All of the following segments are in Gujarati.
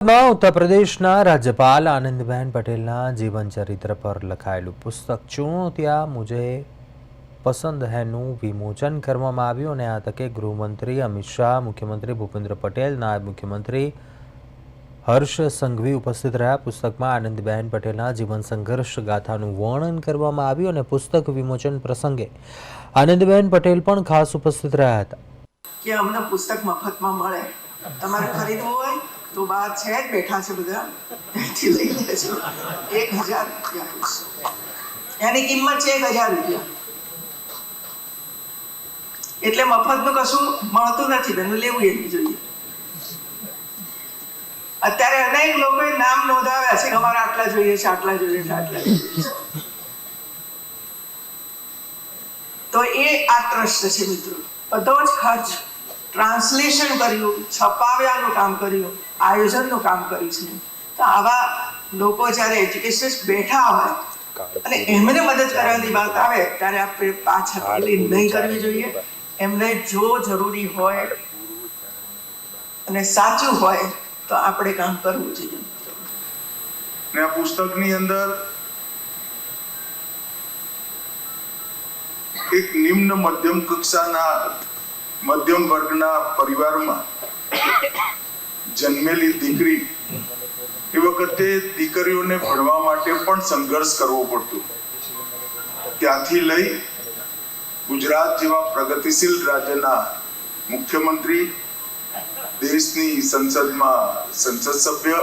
માં ઉત્તર પ્રદેશના રાજ્યપાલ આનંદબેન પટેલના જીવન ચરિત્ર પર લખાયેલું પુસ્તક ચુનૌતિયા મુજે પસંદ હૈનું વિમોચન કરવામાં આવ્યું અને આ તકે ગૃહમંત્રી અમિત શાહ, મુખ્યમંત્રી ભૂપેન્દ્ર પટેલ, નાયબ મુખ્યમંત્રી હર્ષ સંઘવી ઉપસ્થિત રહ્યા. પુસ્તકમાં આનંદબેન પટેલના જીવન સંઘર્ષ ગાથાનું વર્ણન કરવામાં આવ્યું અને પુસ્તક વિમોચન પ્રસંગે આનંદબેન પટેલ પણ ખાસ ઉપસ્થિત રહ્યા હતા. કે અમને પુસ્તક મફતમાં મળે. તમારે ખરીદવું હોય તો બહાર છે જ બેઠા છે બધા. ત્યાંથી લઈ લેજો એક હજાર રૂપિયા. એની કિંમત છે એક હજાર રૂપિયા. એટલે મફતનું કશું મળતું નથી. બેનું લેવું એ જોઈએ. અત્યારે અનેક લોકોએ નામ નોંધાવ્યા છે અમારે આટલા જોઈએ છે, આટલા જોઈએ છે, આટલા તો એ આ ટ્રસ્ટ છે મિત્રો. બધો જ ખર્ચ ટ્રાન્સલેશન કર્યું છપાવ્યાનું કામ કર્યું આયોજનનું કામ કર્યું છે. તો આવા લોકો જ્યારે એજ્યુકેશન બેઠા હોય અને એમને મદદ કરવાની વાત આવે ત્યારે આપણે પાછા પેલી નહીં કરવી જોઈએ. એમને જો જરૂરી હોય અને સાચું હોય તો આપણે કામ કરવું જોઈએ. ને આ પુસ્તકની અંદર એક નિમ્ન મધ્યમ કક્ષાના મધ્યમ વર્ગના પરિવારમાં જન્મેલી દીકરી એ વખતે દીકરીઓને ભણવા માટે પણ સંઘર્ષ કરવો પડતો. ત્યાંથી લઈ ગુજરાત જેવા પ્રગતિશીલ રાજ્યના મુખ્યમંત્રી, દેશની સંસદમાં સંસદ સભ્ય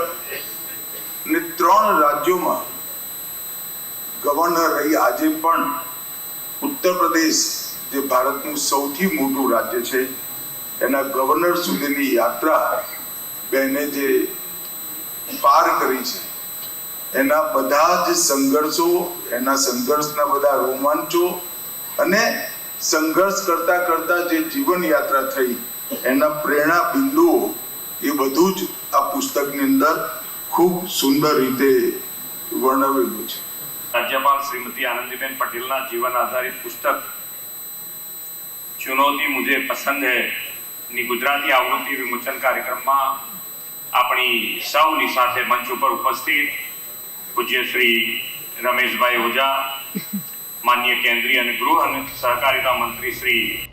ને ત્રણ રાજ્યોમાં ગવર્નર રહી આજે પણ ઉત્તર પ્રદેશ જે ભારતનું સૌથી મોટું રાજ્ય છે, એના ગવર્નર સુધીની યાત્રા બેને જે પાર કરી છે, એના બધા જ સંઘર્ષો, એના સંઘર્ષના બધા રોમાંચો અને સંઘર્ષ કરતા કરતા જે જીવન યાત્રા થઈ, એના પ્રેરણા બિંદુઓ એ બધું જ આ પુસ્તકની અંદર ખૂબ સુંદર રીતે વર્ણવેલું છે. રાજ્યપાલ શ્રીમતી આનંદીબેન પટેલના જીવન આધારિત પુસ્તક ચુનૌતી મુજે પસંદ હૈ. ની ગુજરાતી આવૃત્તિ વિમોચન કાર્યક્રમમાં આપણી સૌની સાથે મંચ ઉપર ઉપસ્થિત પૂજ્ય શ્રી રમેશભાઈ ઓઝા, માન્ય કેન્દ્રીય અને ગૃહ અને સહકારિતા મંત્રી શ્રી